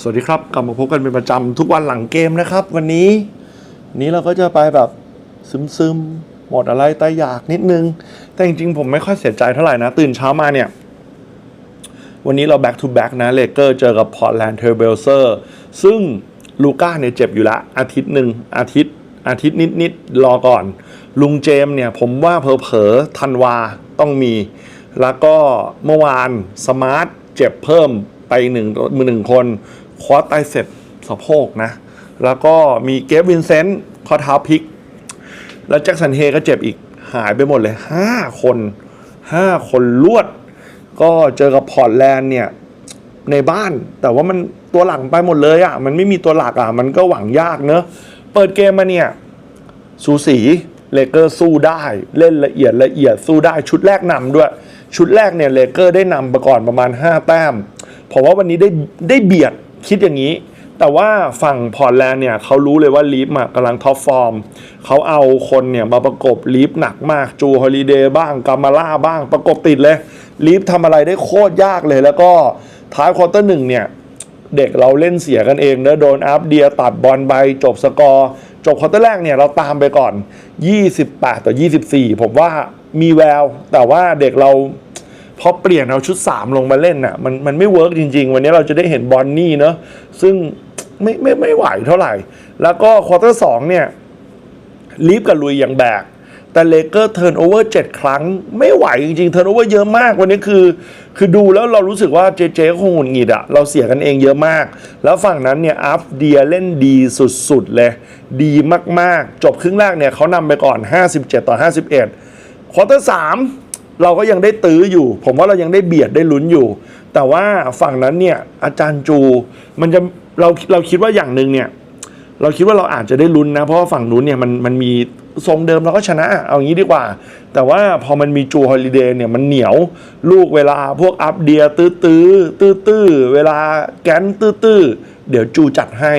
สวัสดีครับ กลับมาพบกันเป็นประจำทุกวันหลังเกมนะครับ วันนี้นี้เราก็จะไปแบบซึมๆ หมดอะไรตายอยากนิดนึง แต่จริงๆ ผมไม่ค่อยเสียใจเท่าไหร่นะ ตื่นเช้ามาเนี่ย วันนี้เรา back to back นะเลเกอร์เจอกับพอร์ตแลนด์เทอร์เบลเซอร์ซึ่งลูก้าเนี่ยเจ็บอยู่ละอาทิตย์หนึ่งอาทิตย์ อาทิตย์นิดๆ รอก่อน ลุงเจมเนี่ยผมว่าเผลอๆธันวาต้องมี แล้วก็เมื่อวานสมาร์ทเจ็บเพิ่มไปหนึ่งมือหนึ่งคน คอสไตเซ็ปสะโพกนะ แล้วก็มีเกฟวินเซนต์ข้อเท้าพลิก แล้วแจ็คสันเฮก็เจ็บอีกหายไปหมดเลย 5 คน 5 คนลวด ก็เจอกับพอร์ตแลนด์เนี่ยในบ้านแต่ว่ามันตัวหลังไปหมดเลยอะ่ะ มันไม่มีตัวหลักอะ่ะ มันก็หวังยากเนอะเปิดเกมมาเนี่ยสูสีเลเกอร์สู้ได้ เล่นละเอียดละเอียดสู้ได้ชุดแรกนำด้วย ชุดแรกเนี่ยเลเกอร์ได้นำไปก่อนประมาณ 5 แต้มผมว่าวันนี้ได้ได้เบียด คิดอย่างนี้ แต่ว่าฝั่งพอร์ตแลนด์เนี่ยเขารู้เลยว่าลีฟอะกำลังท็อปฟอร์มเขาเอาคนเนี่ยมาประกบลีฟหนักมากจูฮอลิเดย์บ้างกามาล่าบ้างประกบติดเลยลีฟทำอะไรได้โคตรยากเลย แล้วก็ท้ายควอเตอร์หนึ่งเนี่ยเด็กเราเล่นเสียกันเองเนอะโดนอัพเดียตัดบอลไปจบสกอร์ จบควอเตอร์แรกเนี่ยเราตามไปก่อน 28 ต่อ 24 ผมว่ามีแวว แต่ว่าเด็กเรา พอเปลี่ยนเอาชุด 3 ลงมาเล่นน่ะมันมันไม่เวิร์กจริง ๆ วันนี้เราจะได้เห็นบอลนี่เนอะซึ่งไม่ไม่ไม่ไหวเท่าไหร่ แล้วก็ควอเตอร์สองเนี่ยลีฟกับลุยอย่างแบก แต่เลเกอร์เทิร์นโอเวอร์เจ็ดครั้ง ไม่ไหวจริงๆเทิร์นโอเวอร์เยอะมาก วันนี้คือ คือดูแล้วเรารู้สึกว่าเจเจก็คงหงุดหงิดอะเราเสียกันเองเยอะมาก แล้วฝั่งนั้นเนี่ยอัฟเดียเล่นดีสุดๆเลย ดีมากๆ จบครึ่งแรกเนี่ยเขานำไปก่อน 57 ต่อ 51ควอเตอร์สาม เราก็ยังได้ตื้ออยู่ ผมว่าเรายังได้เบียดได้ลุ้นอยู่ แต่ว่าฝั่งนั้นเนี่ยอาจารย์จูมันจะเราเราคิดว่าอย่างหนึ่งเนี่ยเราคิดว่าเราอาจจะได้ลุ้นนะ เพราะว่าฝั่งนู้นเนี่ยมันมันมีทรงเดิมเราก็ชนะ เอางี้ดีกว่า แต่ว่าพอมันมีจูฮอลิเดย์เนี่ยมันเหนียวลูกเวลาพวกอัพเดียตื้อตื้อตื้อตื้อเวลาแกนตื้อตื้อเดี๋ยวจูจัดให้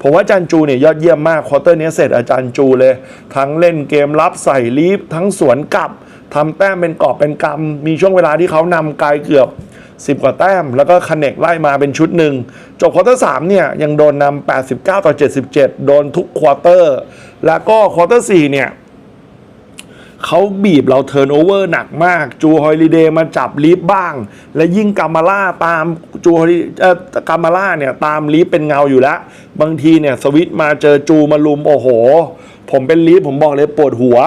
ผมว่าอาจารย์จูเนี่ยยอดเยี่ยมมาก ควอเตอร์นี้เสร็จอาจารย์จูเลย ทั้งเล่นเกมรับใส่ลีฟทั้งสวนกลับ ทำแต้มเป็นกอบเป็นกำมีช่วงเวลาที่เขานำไกลเกือบ 10 กว่าแต้ม แล้วก็ค n เนกไล่มาเป็นชุดหนึ่ง จบควอเตอร์3เนี่ย ยังโดนนำ89 ต่อ 77 โดนทุกควอเตอร์ แล้วก็ควอเตอร์4เนี่ยเขาบีบเราเทิร์นโอเวอร์หนักมาก จูฮอลิเดย์มาจับลีฟบ้าง และยิ่งกามาล่าตามจูฮอลิเอ่อกามาล่าเนี่ย ตามลีฟเป็นเงาอยู่แล้ว บางทีเนี่ย สวิตมาเจอจูมาลุมโอ้โห ผมเป็นลีฟผมบอกเลยปวดหัว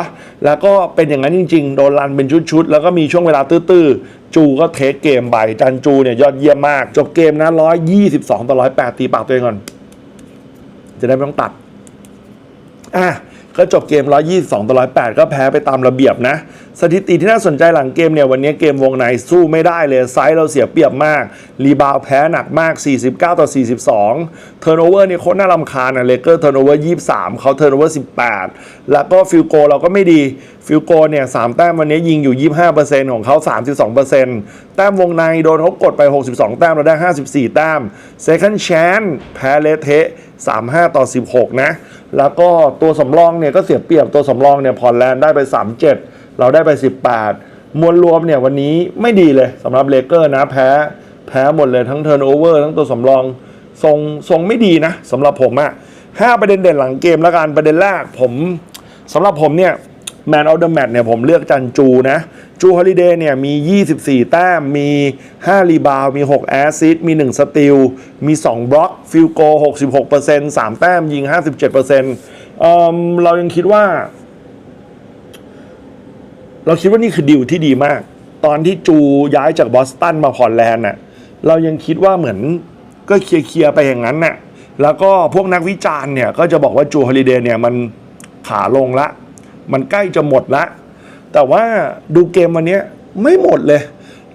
แล้วก็เป็นอย่างนั้นจริง ๆ โดนรันเป็นชุดๆ แล้วก็มีช่วงเวลาตื้อๆ จูก็เทคเกมไปจันจูเนี่ยยอดเยี่ยมมาก จบเกมนะร้อยยี่สิบสองต่อร้อยแปดตีปากตัวเองก่อน จะได้ไม่ต้องตัด อะ ก็จบเกม 122 ต่อ 108 ก็แพ้ไปตามระเบียบนะ สถิติที่น่าสนใจหลังเกมเนี่ย วันนี้เกมวงในสู้ไม่ได้เลย ไซส์เราเสียเปรียบมาก รีบาวด์แพ้หนักมาก 49 ต่อ 42 เทิร์นโอเวอร์นี่โคตรน่ารำคาญนะเลเกอร์เทิร์นโอเวอร์ 23 เขาเทิร์นโอเวอร์ 18 แล้วก็ฟิลโกเราก็ไม่ดี ฟิลโกเนี่ย3แต้มวันนี้ยิงอยู่ 25%ของเขา 32%แต้มวงในโดนเขากดไป 62 แต้มเราได้ 54 แต้ม Second Chance แพ้เลเทะ 35 ต่อ 16 นะ แล้วก็ตัวสำรองเนี่ยก็เสียเปรียบตัวสำรองเนี่ยพอร์ตแลนด์ได้ไป 37 เราได้ไป 18 มวลรวมเนี่ยวันนี้ไม่ดีเลยสำหรับเลเกอร์นะแพ้ แพ้หมดเลยทั้งเทิร์นโอเวอร์ทั้งตัวสำรองทรงทรงไม่ดีนะสำหรับผมอะห้าประเด็นเด่นหลังเกมแล้วกันประเด็นแรกผมสำหรับผมเนี่ยแมนออเดอะแมตเนี่ยผมเลือกจันจูนะ จูฮอลิเดย์เนี่ยมี 24 แต้ม มี 5 รีบาว มี 6 แอสซิสต์มี 1 สติล มี 2 บล็อก ฟิลโก 66% 3 แต้ม ยิง 57%เอเรายังคิดว่า เราคิดว่านี่คือดิวที่ดีมาก ตอนที่จูย้ายจากบอสตันมาพอร์แลนด์น่ะ เรายังคิดว่าเหมือนก็เคลียร์ๆไปอย่างนั้นน่ะ แล้วก็พวกนักวิจารณ์เนี่ย ก็จะบอกว่าจูฮอลิเดย์เนี่ยมันขาลงละ มันใกล้จะหมดละ แต่ว่าดูเกมวันนี้ไม่หมดเลย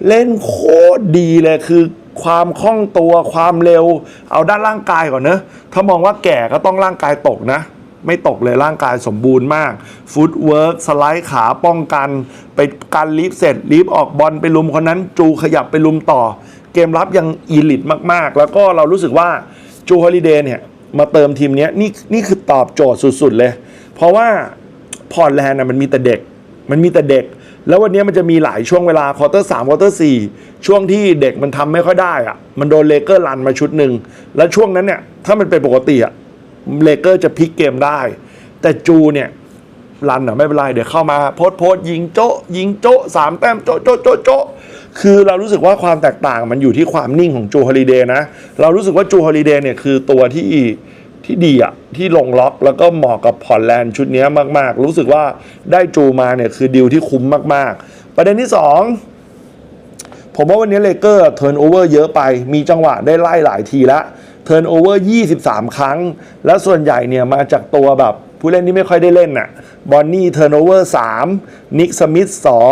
เล่นโคตรดีเลยคือความคล่องตัวความเร็ว เอาด้านร่างกายก่อนเนอะถ้ามองว่าแก่ก็ต้องร่างกายตกนะ ไม่ตกเลยร่างกายสมบูรณ์มากฟุตเวิร์กสไลด์ขาป้องกัน ไปการลีฟเสร็จลีฟออกบอลไปลุมคนนั้น จูขยับไปลุมต่อ เกมรับยังอีลิตมากๆ แล้วก็เรารู้สึกว่าจูฮอลิเดย์เนี่ยมาเติมทีมนี้นี่นี่คือตอบโจทย์สุด ๆ เลย เพราะว่าพอร์ตแลนด์น่ะมันมีแต่เด็ก มันมีแต่เด็ก แล้ววันนี้มันจะมีหลายช่วงเวลาควอเตอร์สามควอเตอร์สี่ช่วงที่เด็กมันทำไม่ค่อยได้อะมันโดนเลเกอร์รันมาชุดหนึ่งแล้วช่วงนั้นเนี่ยถ้ามันเป็นปกติอะเลเกอร์จะพลิกเกมได้ แต่จูเนี่ยรันอะไม่เป็นไรเดี๋ยวเข้ามาโพสโพสยิงโจะยิงโจะสามแต้มโจะโจะโจะโจะคือเรารู้สึกว่าความแตกต่างมันอยู่ที่ความนิ่งของจูฮอลิเดย์นะ เรารู้สึกว่าจูฮอลิเดย์เนี่ยคือตัวที่ ที่ดีอะที่ลงล็อกแล้วก็เหมาะกับพอร์ตแลนด์ชุดนี้มากๆ รู้สึกว่าได้จูมาเนี่ยคือดีลที่คุ้มมากๆ ประเด็นที่สองผมว่าวันนี้เลเกอร์เทิร์นโอเวอร์เยอะไป มีจังหวะได้ไล่หลายทีล้วเทิร์นโอเวอร์23 ครั้ง แล้วส่วนใหญ่เนี่ยมาจากตัวแบบผู้เล่นที่ไม่ค่อยได้เล่นน่ะบอนนี่เทิร์นโอเวอร์3นิกสมิธ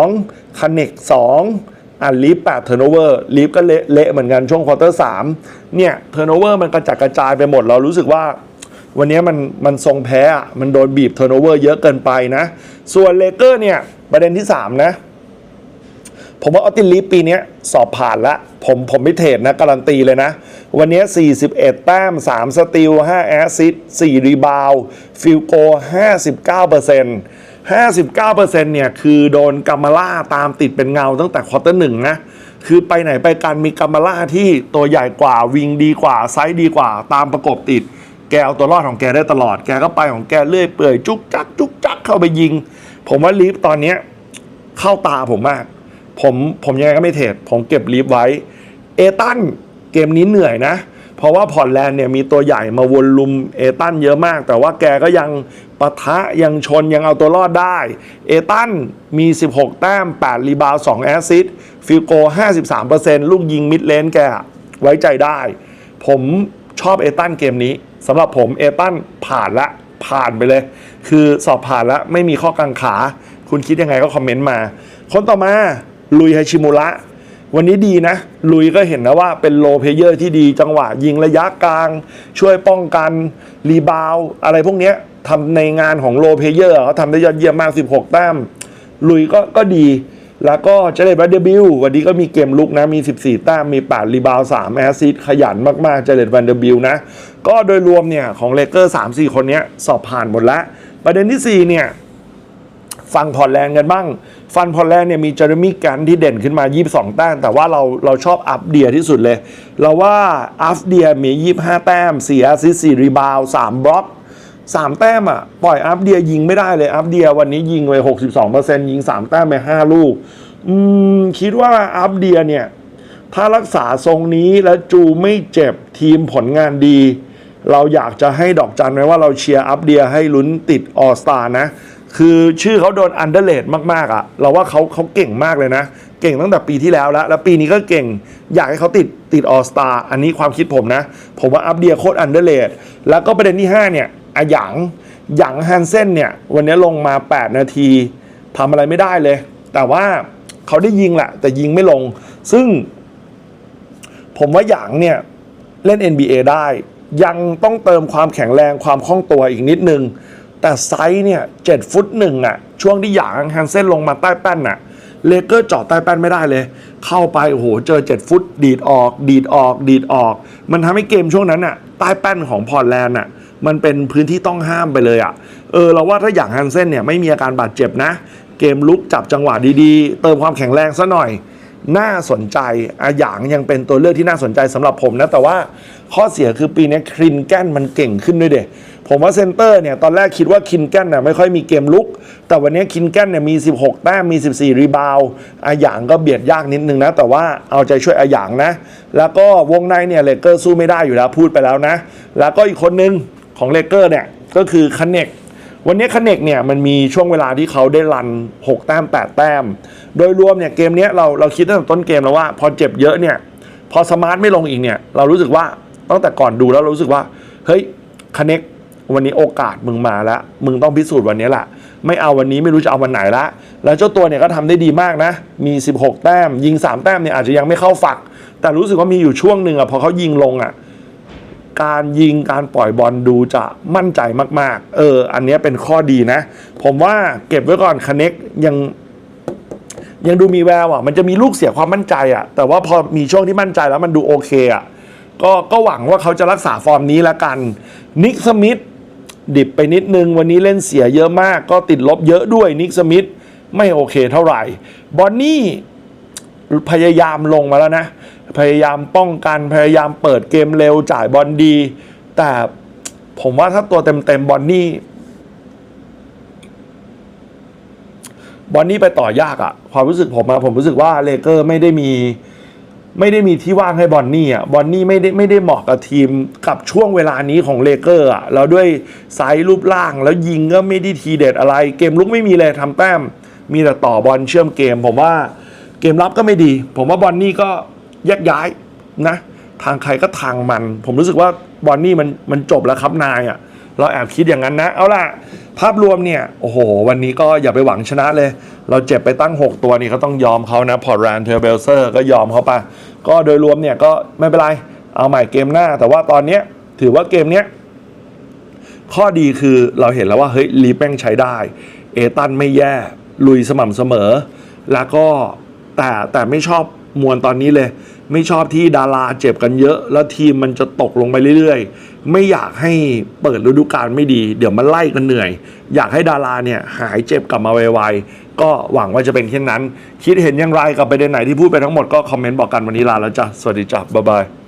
2คันเนก2 อะลีฟ8เทิร์โอเวอร์ลีฟก็เละเละเหมือนกันช่วงควอเตอร์3เนี่ยเทิร์โอเวอร์มันกระจัดกระจายไปหมดเรารู้สึกว่า วันนี้มันมันทรงแพ้อะมันโดนบีบเทิร์โอเวอร์เยอะเกินไปนะ ส่วนเลเกอร์เนี่ยประเด็นที่ 3 นะ ผมว่าออตตินลีฟปีนี้สอบผ่านล้วผมผมไม่เทรดนะ การันตีเลยนะ วันนี้ 41 แต้ม 3 สติล 5 แอสซิส4รีบาวฟิลโก 59% 59%เนี่ยคือโดนกัมาล่าตามติดเป็นเงาตั้งแต่ควอเตอร์หนึ่งนะ คือไปไหนไปกันมีกัมาล่าที่ตัวใหญ่กว่าวิงดีกว่า ไซส์ดีกว่า ตามประกบติด แกเอาตัวรอดของแกได้ตลอด แกก็ไปของแกเรื่อยเปื่อยจุกจัก จุกจักเข้าไปยิง ผมว่าลีฟตอนเนี้ยเข้าตาผมมาก ผมผมยังไงก็ไม่เทรดผมเก็บลีฟไว้ เอตันเกมนี้เหนื่อยนะเพราะว่าพอร์ตแลนด์เนี่ยมีตัวใหญ่มาวนลุมเอตันเยอะมาก แต่ว่าแกก็ยัง ปะทะยังชนยังเอาตัวรอดได้ เอตันมี 16 แต้ม 8 รีบาว 2 แอสซิสฟิลโก 53%ลูกยิงมิดเลนแกไว้ใจได้ ผมชอบเอตันเกมนี้สำหรับผมเอตันผ่านละผ่านไปเลย คือสอบผ่านแล้วไม่มีข้อกังขา คุณคิดยังไงก็คอมเมนต์มา คนต่อมาลุยไฮชิมุระวันนี้ดีนะ ลุยก็เห็นนะว่าเป็นโลเพเยอร์ที่ดีจังหวะยิงระยะกลาง ช่วยป้องกัน รีบาว อะไรพวกเนี้ย ทำในงานของโลเพเยอร์เขาทำได้ยอดเยี่ยมมาก 16 แต้ม ลุยก็ก็ดี แล้วก็เจเลตแบดเดบิลวันนี้ก็มีเกมลุกนะ มี 14 แต้ม มี8รีบาวด์3แอสซิสต์ขยันมากๆ เจเลตแบดเดบิลนะ ก็โดยรวมเนี่ย ของเลเกอร์3-4คนนี้สอบผ่านหมดแล้วประเด็นที่ 4 เนี่ยฟังพอร์แลนด์กันบ้าง ฟันพอร์แลนด์เนี่ยมีเจอร์มี่กันที่เด่นขึ้นมา 22 แต้ม แต่ว่าเราเราชอบอัพเดียที่สุดเลย เราว่าอัพเดียมี 25 แต้ม4แอสซิสต์4รีบาว3บล็อก 3แต้มอะปล่อยอัพเดียยิงไม่ได้เลยอัพเดียวันนี้ยิงไป62%ยิง3แต้มไป5ลูก อืม คิดว่าอัพเดียเนี่ย ถ้ารักษาทรงนี้แล้วจูไม่เจ็บทีมผลงานดี เราอยากจะให้ดอกจันไว้ว่าเราเชียร์อัพเดียให้ลุ้นติดออสตานะ คือชื่อเขาโดนอันเดอร์เลดมาก ๆ อะ เราว่าเขาเขาเก่งมากเลยนะ เก่งตั้งแต่ปีที่แล้วแล้ว แล้วปีนี้ก็เก่ง อยากให้เขาติดติดออสตาอันนี้ความคิดผมนะ ผมว่าอัพเดียโคตรอันเดอร์เลดแล้วก็ประเด็นที่5เนี่ย อะหยางหยางฮันเซนเนี่ยวันนี้ลงมา 8 นาทีทำอะไรไม่ได้เลย แต่ว่าเขาได้ยิงแหละแต่ยิงไม่ลง ซึ่ง ผมว่าหยางเนี่ยเล่น NBA ได้ ยังต้องเติมความแข็งแรงความคล่องตัวอีกนิดนึง แต่ไซส์เนี่ยเจ็ดฟุตหนึ่งอะช่วงที่หยางฮันเส้นลงมาใต้แป้นอะเลเกอร์เจาะใต้แป้นไม่ได้เลย เข้าไปโอ้โหเจอ 7 ฟุต ดีดออก ดีดออก ดีดออก มันทำให้เกมช่วงนั้นอะใต้แป้นของพอร์ตแลนด์อะ มันเป็นพื้นที่ต้องห้ามไปเลยอะเออเราว่าถ้าอย่างฮันเส้นเนี่ยไม่มีอาการบาดเจ็บนะ เกมลุกจับจังหวะดีๆ เติมความแข็งแรงซะหน่อย น่าสนใจอาหยางยังเป็นตัวเลือกที่น่าสนใจสำหรับผมนะ แต่ว่าข้อเสียคือปีนี้ครินแกนมันเก่งขึ้นด้วยเด็ผมว่าเซนเตอร์เนี่ยตอนแรกคิดว่าคินแกนน่ะไม่ค่อยมีเกมลุก แต่วันนี้คินแกนเนี่ยมี 16 แต้มมี 14 รีบาวอาหยางก็เบียดยากนิดนึงนะ แต่ว่าเอาใจช่วยอาหยางนะ แล้วก็วงในเนี่ยเลเกอร์สู้ไม่ได้อยู่แล้วพูดไปแล้วนะ แล้วก็อีกคนนึง ของเลเกอร์เนี่ยก็คือคันเนกวันนี้คเนกเนี่ยมันมีช่วงเวลาที่เขาได้รัน 6 แต้ม 8 แต้ม โดยรวมเนี่ยเกมนี้เราเราคิดตั้งแต่ต้นเกมแล้วว่า พอเจ็บเยอะเนี่ยพอสมาร์ทไม่ลงอีกเนี่ยเรารู้สึกว่าตั้งแต่ก่อนดูแล้วเรารู้สึกว่า เฮ้ยคเนกวันนี้โอกาสมึงมาแล้ว มึงต้องพิสูจน์วันนี้แหละไม่เอาวันนี้ไม่รู้จะเอาวันไหนละ แล้วเจ้าตัวเนี่ยก็ทำได้ดีมากนะ มี 16 แต้ม ยิง 3 แต้มเนี่ยอาจจะยังไม่เข้าฝัก แต่รู้สึกว่ามีอยู่ช่วงหนึ่งอะพอเขายิงลงอะ การยิงการปล่อยบอลดูจะมั่นใจมาก ๆ เออ อันนี้เป็นข้อดีนะ ผมว่าเก็บไว้ก่อนคเน็กยังยังดูมีแววอะ มันจะมีลูกเสียความมั่นใจอะ แต่ว่าพอมีช่วงที่มั่นใจแล้วมันดูโอเคอะ ก็ก็หวังว่าเขาจะรักษาฟอร์มนี้ละกัน นิกสมิธดิบไปนิดนึง วันนี้เล่นเสียเยอะมาก ก็ติดลบเยอะด้วยนิกสมิธไม่โอเคเท่าไหร่ บอนนี่พยายามลงมาแล้วนะ พยายามป้องกันพยายามเปิดเกมเร็วจ่ายบอลดี แต่ผมว่าถ้าตัวเต็มๆบอนนี่บอลนี่ไปต่อยากอะความรู้สึกผมอะผมรู้สึกว่าเลเกอร์ไม่ได้มี ไม่ได้มีที่ว่างให้บอนนี่อะบอนนี่ไม่ได้ไม่ได้เหมาะกับทีมกับช่วงเวลานี้ของเลเกอร์อะแล้วด้วยไซส์รูปร่าง แล้วยิงก็ไม่ได้ทีเด็ดอะไร เกมลุกไม่มีเลยทำแต้ม มีแต่ต่อบอลเชื่อมเกม ผมว่าเกมรับก็ไม่ดี ผมว่าบอนนี่ก็ แยกย้ายนะ ทางใครก็ทางมัน ผมรู้สึกว่าบอนนี่มันมันจบแล้วครับนายอะเราแอบคิดอย่างนั้นนะ เอาล่ะ ภาพรวมเนี่ย โอ้โห วันนี้ก็อย่าไปหวังชนะเลย เราเจ็บไปตั้ง 6 ตัวนี่ก็ต้องยอมเขานะ พอร์ตแรนเทอร์เบลเซอร์ก็ยอมเขาไป ก็โดยรวมเนี่ยก็ไม่เป็นไร เอาใหม่เกมหน้า แต่ว่าตอนเนี้ยถือว่าเกมเนี้ยข้อดีคือเราเห็นแล้วว่าเฮ้ยลีแป้งใช้ได้ เอตันไม่แย่ ลุยสม่ำเสมอ แล้วก็แต่แต่ไม่ชอบ มวลตอนนี้เลย ไม่ชอบที่ดาราเจ็บกันเยอะ แล้วทีมมันจะตกลงไปเรื่อยๆ ไม่อยากให้เปิดฤดูกาลไม่ดี เดี๋ยวมันไล่กันเหนื่อย อยากให้ดาราเนี่ยหายเจ็บกลับมาไวๆ ก็หวังว่าจะเป็นเช่นนั้น คิดเห็นอย่างไรกับประเด็นไหนที่พูดไปทั้งหมดก็คอมเมนต์บอกกันวันนี้ลาแล้วจ้ะสวัสดีจ้ะบ๊ายบาย